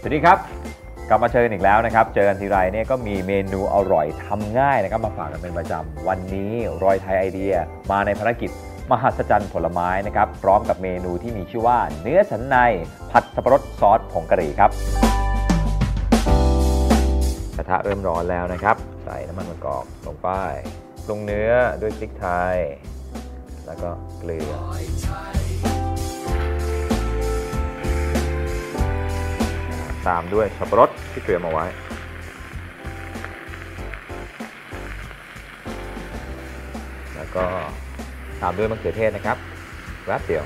สวัสดีครับ กลับมาเจอกันอีกแล้วนะครับ เจอกันทีไรเนี่ยก็มีเมนูอร่อยทำง่ายนะครับมาฝากกันเป็นประจำวันนี้รอยไทยไอเดีย มาในภารกิจ มหัศจรรย์ผลไม้นะครับ พร้อมกับเมนูที่มีชื่อว่า เนื้อสันใน ผัดสับปะรดซอสผงกะหรี่ครับกระทะเริ่มร้อนแล้วนะครับ ใส่น้ำมันมะกอกลงไปปรุงเนื้อด้วยพริกไทย แล้วก็เกลือ ตามด้วยสับปะรดที่เตรียมเอาไว้ แล้วก็ตามด้วยมะเขือเทศนะครับแวบเดียว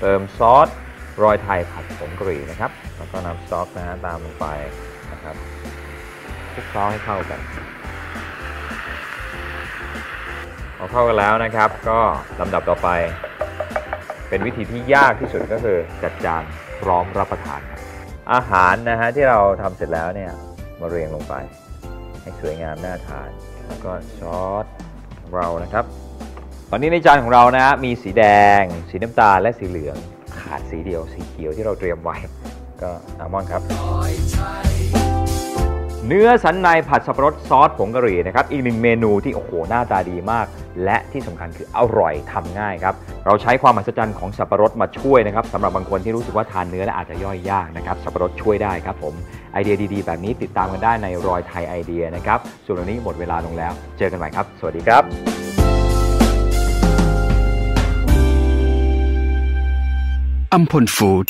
เติมซอสรอยไทยผัดผงกะหรี่นะครับ แล้วก็น้ำสต๊อกนะฮะตามลงไปนะครับคลุกเคล้าให้เข้ากันพอเข้ากันแล้วนะครับ ก็ลำดับต่อไป เป็นวิธีที่ยากที่สุดก็คือจัดจานพร้อมรับประทานครับอาหารนะฮะที่เราทำเสร็จแล้วเนี่ยมาเรียงลงไป ให้สวยงามน่าทาน แล้วก็ซอสของเรานะครับ ตอนนี้ในจานของเรานะฮะมีสีแดง สีน้ำตาลและสีเหลืองขาดสีเดียวสีเขียวที่เราเตรียมไว้ ก็อัลมอนด์ครับ เนื้อสันในผัดสับปะรดซอสผงกะหรี่นะครับอีกหนึ่งเมนูที่โอ้โหหน้าตาดีมาก และที่สำคัญคืออร่อยทำง่ายครับเราใช้ความมหัศจรรย์ของสับปะรดมาช่วยนะครับสำหรับบางคนที่รู้สึกว่าทานเนื้อและอาจจะย่อยยากนะครับสับปะรดช่วยได้ครับผมไอเดียดีๆ แบบนี้ติดตามกันได้ในรอยไทยไอเดียนะครับส่วนวันนี้หมดเวลาลงแล้ว เจอกันใหม่ครับ สวัสดีครับอัมพลฟู้ด